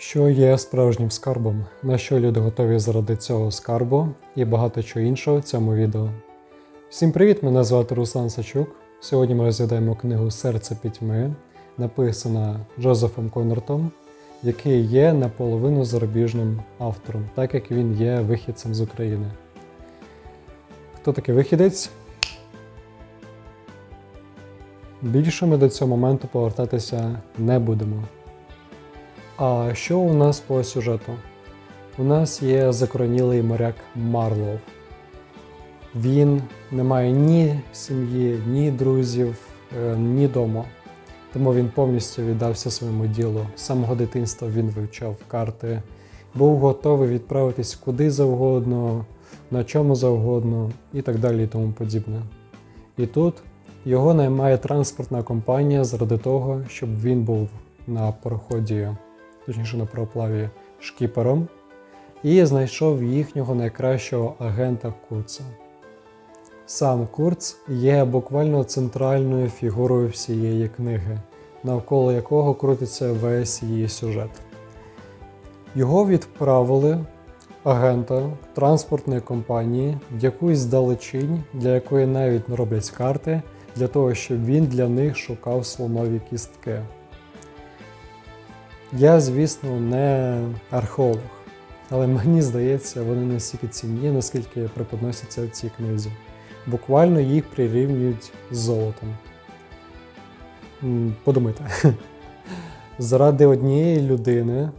Що є справжнім скарбом, на що люди готові заради цього скарбу і багато чого іншого в цьому відео. Всім привіт! Мене звати Руслан Сачук. Сьогодні ми розглядаємо книгу Серце пітьми, написана Джозефом Коннортом, який є наполовину зарубіжним автором, так як він є вихідцем з України. Хто такий вихідець? Більше ми до цього моменту повертатися не будемо. А що у нас по сюжету? У нас є закоронілий моряк Марлов. Він не має ні сім'ї, ні друзів, е, ні дому. Тому він повністю віддався своєму ділу. З самого дитинства він вивчав карти, був готовий відправитись куди завгодно, на чому завгодно і так далі і тому подібне. І тут його наймає транспортна компанія заради того, щоб він був на пароході, точніше на пароплаві шкіпером, і знайшов їхнього найкращого агента Курца. Сам Курц є буквально центральною фігурою всієї книги, навколо якого крутиться весь її сюжет. Його відправили агента транспортної компанії в якусь далечінь, для якої навіть не роблять карти, для того, щоб він для них шукав слонові кістки. Я, звісно, не археолог, але мені здається, вони настільки цінні, наскільки преподносяться в цій книзі. Буквально їх прирівнюють з золотом. Подумайте, заради однієї людини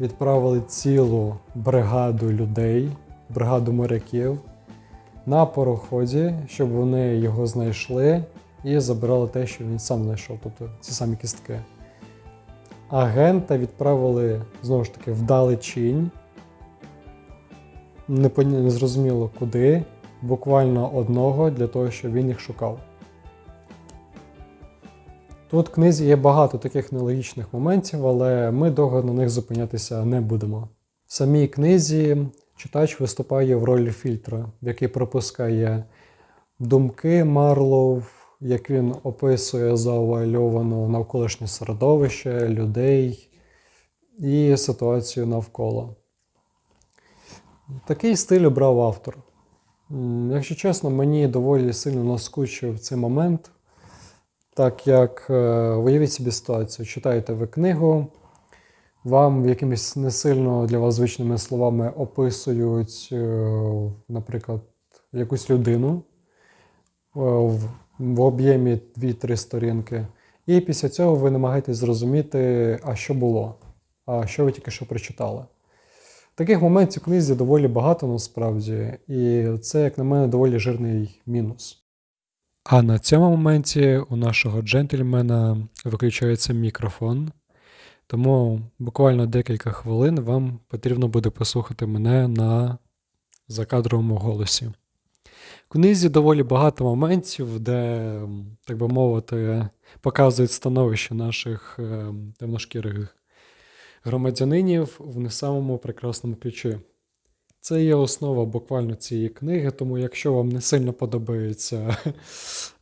відправили цілу бригаду людей, бригаду моряків на пароході, щоб вони його знайшли і забирали те, що він сам знайшов, тобто ці самі кістки. Агента відправили знову ж таки вдалечінь. Не, зрозуміло куди, буквально одного для того, щоб він їх шукав. Тут в книзі є багато таких нелогічних моментів, але ми довго на них зупинятися не будемо. В самій книзі читач виступає в ролі фільтра, який пропускає думки Марлов, як він описує завуальовано навколишнє середовище, людей і ситуацію навколо. Такий стиль обрав автор. Якщо чесно, мені доволі сильно наскучив цей момент, так як е, уявіть собі ситуацію, читаєте ви книгу, вам якимись не сильно для вас звичними словами описують, е, наприклад, якусь людину е, в, об'ємі 2-3 сторінки, і після цього ви намагаєтесь зрозуміти, а що було, а що ви тільки що прочитали. Таких моментів в книзі доволі багато насправді, і це, як на мене, доволі жирний мінус. А на цьому моменті у нашого джентльмена виключається мікрофон, тому буквально декілька хвилин вам потрібно буде послухати мене на закадровому голосі. Книзі доволі багато моментів, де, так би мовити, показують становище наших е, темношкірих громадянинів в не самому прекрасному ключі. Це є основа буквально цієї книги, тому якщо вам не сильно подобається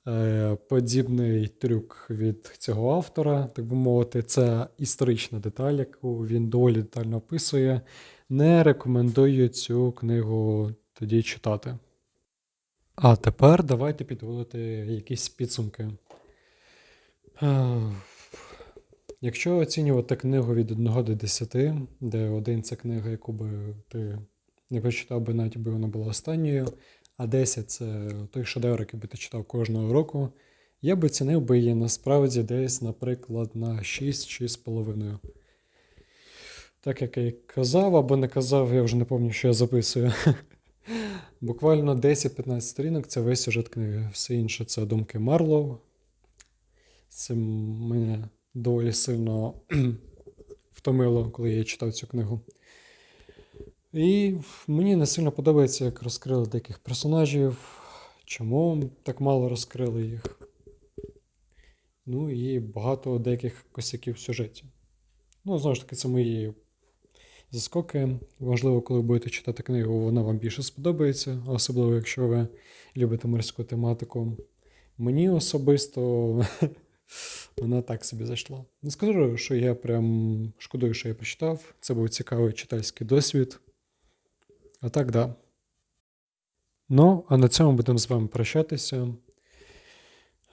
е, подібний трюк від цього автора, так би мовити, це історична деталь, яку він доволі детально описує, не рекомендую цю книгу тоді читати. А тепер давайте підводити якісь підсумки. Е, Якщо оцінювати книгу від 1 до 10, де один це книга, яку би ти не прочитав би, навіть би вона була останньою, а 10 це той шедевр, який би ти читав кожного року, я би оцінив би її насправді десь, наприклад, на 6-6,5. Так як я казав або не казав, я вже не пам'ятаю, що я записую. Буквально 10-15 сторінок це весь сюжет книги. Все інше це думки Марлоу. Це мене доволі сильно втомило, коли я читав цю книгу. І мені не сильно подобається, як розкрили деяких персонажів, чому так мало розкрили їх. Ну і багато деяких косяків в сюжеті. Ну, знову ж таки, це мої заскоки. Можливо, коли будете читати книгу, вона вам більше сподобається, особливо якщо ви любите морську тематику. Мені особисто вона так собі зайшла. Не скажу, що я прям шкодую, що я прочитав. Це був цікавий читальський досвід. А так, да. Ну, а на цьому будемо з вами прощатися.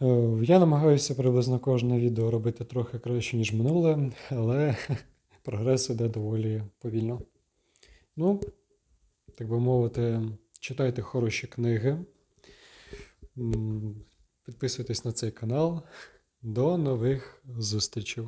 Е, Я намагаюся приблизно кожне відео робити трохи краще, ніж минуле, але прогрес іде доволі повільно. Ну, так би мовити, читайте хороші книги. Підписуйтесь на цей канал. До нових зустрічей.